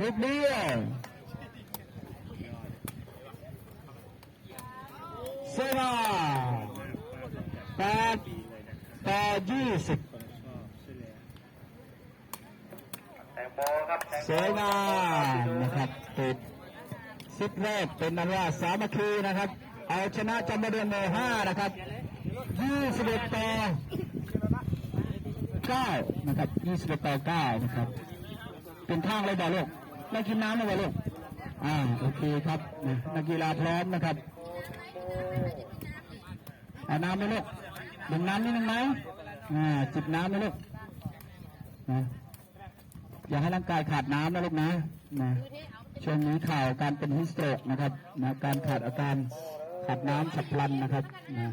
ลูกเดียวเซนาแปดต่อยี่สิบแตงโมครับแตงสวยงามนะครับติดสิบแรกเป็นนันว่าสามัคคีนะครับ เอาชนะจำประเด็นโมห้านะครับยี่สิบเอ็ดต่อเก้านะครับยี่สิบเอ็ดต่อเก้านะครับ เป็นทางเลยบ่ลูก ได้กินน้ำไหมบ่ลูกอ่าโอเคครับนะนักกีฬาพร้อมนะครับเอาน้ำไหมลูกดื่มน้ำนิดนึงไหมอ่าจิบน้ำไหมลูกนะอย่าให้ร่างกายขาดน้ำนะลูกนะนะช่วงนี้ข่าวการเป็นฮิสโตรกนะครับนะการขาดอาการขาดน้ำฉับพลันนะครับนะ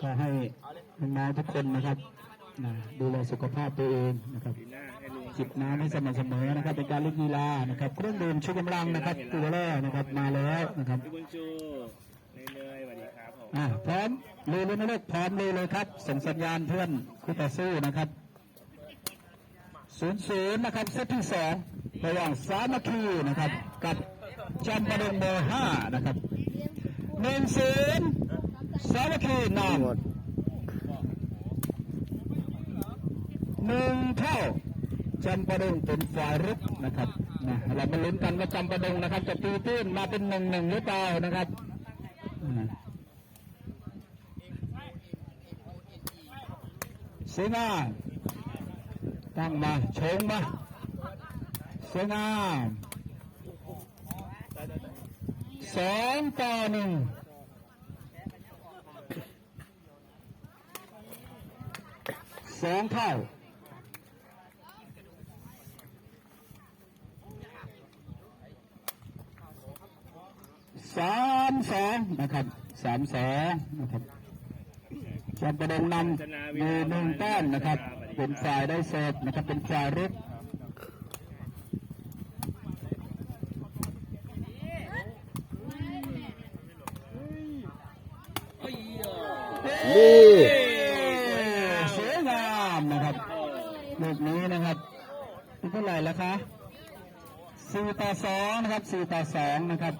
ก็ให้น้องๆทุกคนนะครับนะดูแลสุขภาพตัวเองนะครับ จิบน้ำให้สม่ำเสมอนะครับเป็นการเล่นกีฬานะครับเครื่องดื่มชูกำลังนะครับตัวแรกนะครับมาแล้วนะครับพี่บุญชูเนยๆสวัสดีครับผมอ่าพร้อมเลยเลยนะลูกพร้อมเลยเลยครับส่งสัญญาณเพื่อนคู่ต่อสู้นะครับศูนย์ศูนย์นะครับเซตที่สองระหว่างสามัคคีนะครับ กับจำปาดงเบอร์ห้านะครับหนึ่งศูนย์สามัคคีนำหนึ่งเท่า จำปาดงเป็นฝ่ายรุกนะครับนะเรามาลุ้นกันว่าจำปาดงนะครับ จะตีตื้นมาเป็นหนึ่งหนึ่งหรือเปล่านะครับอ่าสวยงาตั้งมาชงมาเสวยงาสองต่อหนึ่งสองเท่า สามสองนะครับสามสองนะครับจำประดงนำดูหนึ่งแต้มนะครับ เป็นฝ่ายได้เสิร์ฟนะครับเป็นฝ่ายรุกนี่สวยงามนะครับลูกนี้นะครับเป็นเท่าไหร่แล้วคะสี่ต่อสองนะครับสี่ต่อสองนะครับ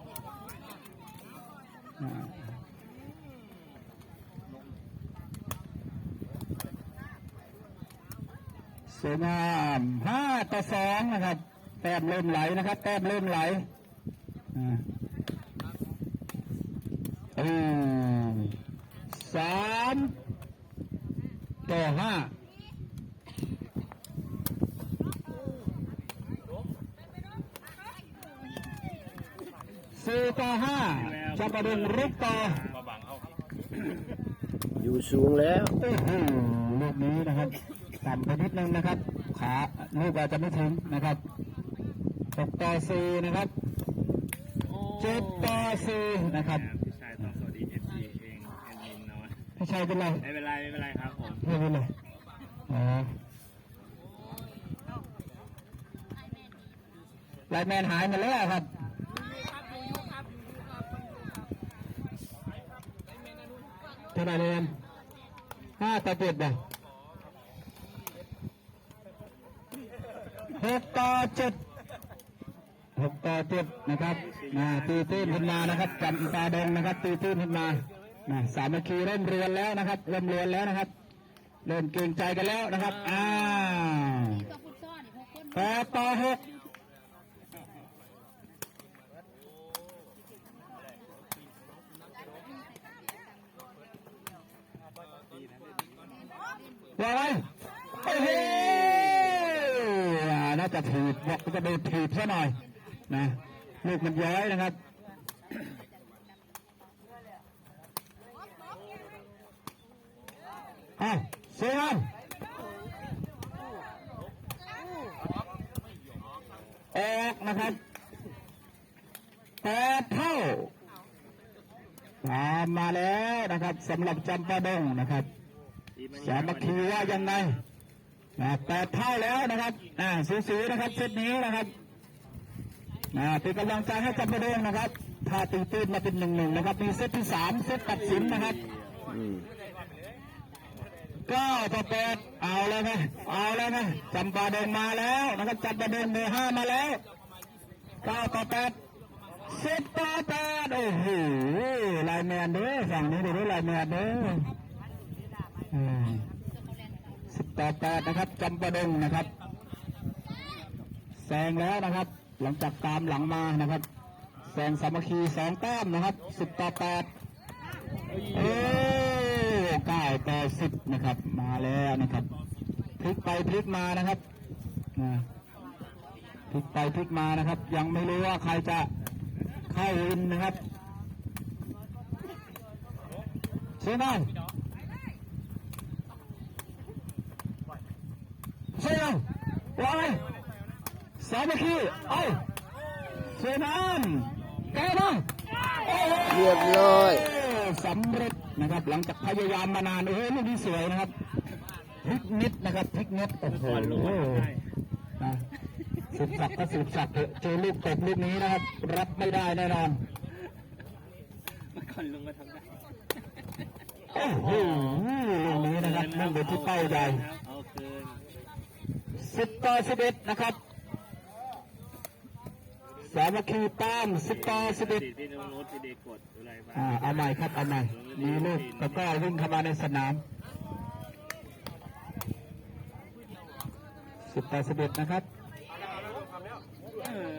สวยงามห้าต่อสองนะครับ แต้มเริ่มไหลนะครับ แต้มเริ่มไหลอ่าอืมสามต่อห้าสี่ต่อห้าจะประเด็นรุกต่อมาบังเอาอยู่สูงแล้ว โอ้โหลูกนี้นะครับ ต่ำไปนิดนึงนะครับ ขาลูกอาจจะไม่ถึงนะครับหกต่อสี่นะครับเจ็ดต่อสี่นะครับพี่ชายต้องสวัสดีเอฟซีเองแอดมินน้อยพี่ชายเป็นไรไม่เป็นไรไม่เป็นไรครับผมไม่เป็นไรอ๋อไลน์แมนหายหมาแล้วครับเท่าไหร่เรียนห้าต่อเจ็ดบ่ หกต่อเจ็ดหกต่อเจ็ดนะครับนะตีตื้นขึ้นมานะครับจำตาแดงนะครับ ตีตื้นขึ้นมานะสามัคคีเริ่มเรียนแล้วนะครับ เริ่มเรียนแล้วนะครับ เริ่มเกรงใจกันแล้วนะครับอ้าวแปดต่อหกว่าไง จะถีบบอกจะโดนถีบซะหน่อยนะลูกมันย้อยนะครับอ้าวเสียงออกนะครับแปดเท่าตามมาแล้วนะครับสำหรับจำปาดงนะครับสามัคคีว่ายังไง นะแปดเท่าแล้วนะครับอ่าสูๆนะครับเซตนี้นะครับนะเป็นกำลังใจให้จำปาดงนะครับถ้าตีตื้นมาเป็นหนึ่งหนึ่งนะครับมีเซตที่สามเซตตัดสินนะครับอืมเก้าต่อแปดเอาแล้วไงเอาแล้วไงจำปาเดินมาแล้วนะครับจำปาเดินเบอร์ห้ามาแล้วเก้าต่อแปดสิบต่อแปดโอ้โหไลน์แมนเด้อฝั่งนี้ดูด้วยไลน์แมนเด้ออืมสิบ ต่อแปดนะครับจำประดงนะครับแซงแล้วนะครับ หลังจากตามหลังมานะครับแซงสามัคคีสองแต้มนะครับสิบต่อแปดเอ้เก้าต่อสิบนะครับ มาแล้วนะครับพลิกไปพลิกมานะครับพลิกไปพลิกมานะครับ ยังไม่รู้ว่าใครจะเข้าวินนะครับเชียร์น้อง เชียร์น้องวางไว้สามัคคีเอาเชียร์น้ำแกน้องโอ้โหเรียบร้อยสำเร็จนะครับ หลังจากพยายามมานานโอ้โหลูกนี้สวยนะครับพลิกนิดนะครับพลิกนิดโอ้โหก่อนลุงมาทำได้นะสืบสักดิ์ก็สืบสักดิ์เถอะเจอลูกตบลูกนี้นะครับ รับไม่ได้แน่นอนเมื่อก่อนลุงก็ทำได้โอ้โหลูกนี้นะครับมุ่งไปที่เป้าใหญ่ครับเอาคืน สิบต่อสิบเอ็ดนะครับสามัคคีตามสิบต่อสิบเอ็ดติดที่โน้ตที่เด็กกดอะไรบ้างอ่าเอาใหม่ครับเอาใหม่มีลูกตะกร้อวิ่งเข้ามาในสนามสิบต่อสิบเอ็ดนะครับ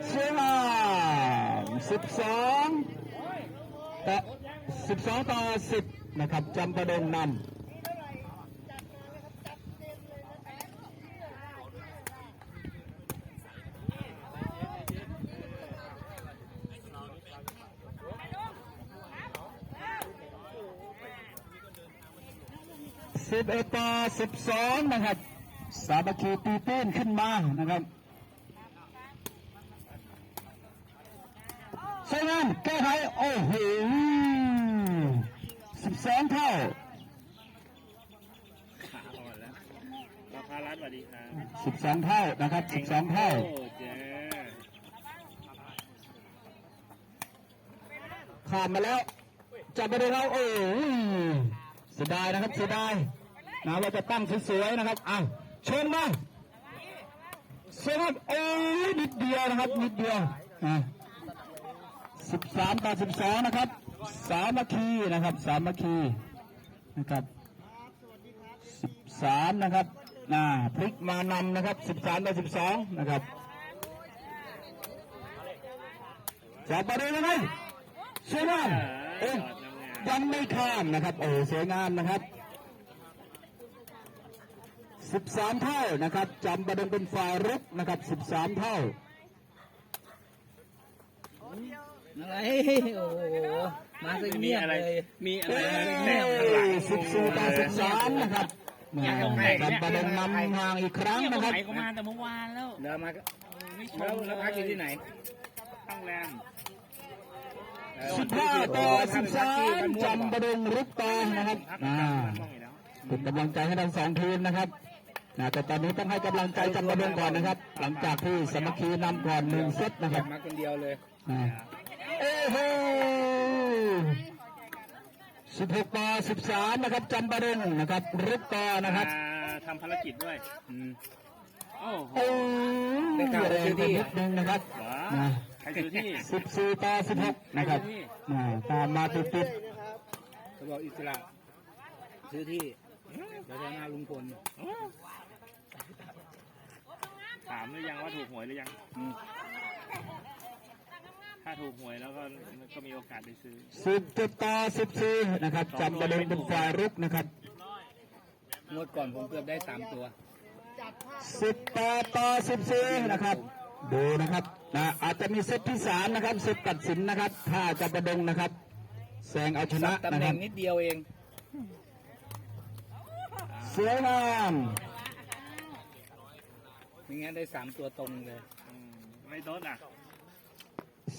เชียงรายสิบสองต่อสิบสองต่อสิบนะครับจำประเด็นนำ สิบเอ็ดต่อสิบสองนะครับ สามัคคีตีตื้นขึ้นมานะครับสวยงามแก้ไขโอ้โหสิบสองเท่าขาอ่อนแล้วประภานสวัสดีครับสิบสองเท่านะครับสิบสองเท่าโอ้เจ๊ข้ามมาแล้วจับไปเลยเราโอ้เสียดายนะครับเสียดาย นะเราจะตั้งสวยๆนะครับอ้าวชนมาเสียครับโอ้ยนิดเดียวนะครับนิดเดียวอ่าสิบสามต่อสิบสองนะครับ สามัคคีนะครับ สามัคคีนะครับสิบสามนะครับน่าพลิกมานำนะครับสิบสามต่อสิบสองนะครับจับไปเลยนะครับสวยงามเอ้ยยังไม่ข้ามนะครับ โอ้สวยงามนะครับ สิบสามเท่านะครับจำประเด็นเป็นฝ่ายรุกนะครับสิบสามเท่าอะไรโอ้โหมาซะมีเงียบอะไรเลยมีอะไรเอ้แนบข้างหลังยสิบสี่ต่อสิบสามนะครับจำประเด็นนำห่างอีกครั้งเนี่ยนะครับไหนก็มาแต่เมื่อวานแล้วเดี๋ยวมาก็ไม่ชแล้วมแล้วพักอยู่ที่ไหนตั้งแรมสิบห้าต่อสิบสามจำประเด็นรุกต่อนะครับพักอ่าช่องอีกแล้วเป็นกำลังใจให้ทั้งสองทีมนะครับ นะแต่ตอนนี้ต้องให้กำลังใจจำประเด็นก่อนนะครับ หลังจากที่สามัคคีนำก่อนหนึ่งเซตนะคกรัลับบมาคนเดียวเลยอ่าโอ้โหสิบหกต่อสิบสามนะครับจำประเด็นนะครับรุกต่อนะครับอ่าทำภารกิจด้วยอืมโอ้โหโอ้ยแรงไปนิดนึงนะครับว้านะใครซื้อที่สิบสี่ต่อสิบหกนะครับอ่าตามมาติดติดเขาบอกอิสระซื้อที่เดี๋ยวจะหน้าลุงพลถามหรือยังว่าถูกหวยหรือยังอืมถ้าถูกหวยแล้วก็ก็มีโอกาสได้ซื้อสิบเจ็ดต่อสิบสี่นะครับจำประเด็นเป็นฝ่ายรุกนะครับงวดก่อนผมเกือบได้สามตัวสิบแปดต่อสิบสี่นะครับ ดูนะครับนะอาจจะมีเซตที่สามนะครับเซตตัดสินนะครับ ถ้าจะประดงนะครับแซงเอาชนะตำนะแหคน่รังบนิดเดียวเองสวยงาม ไม่งั้นได้สามตัวตรงเลยอืมไม่ลดอะ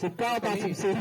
สิบเก้าต่อสิบสี่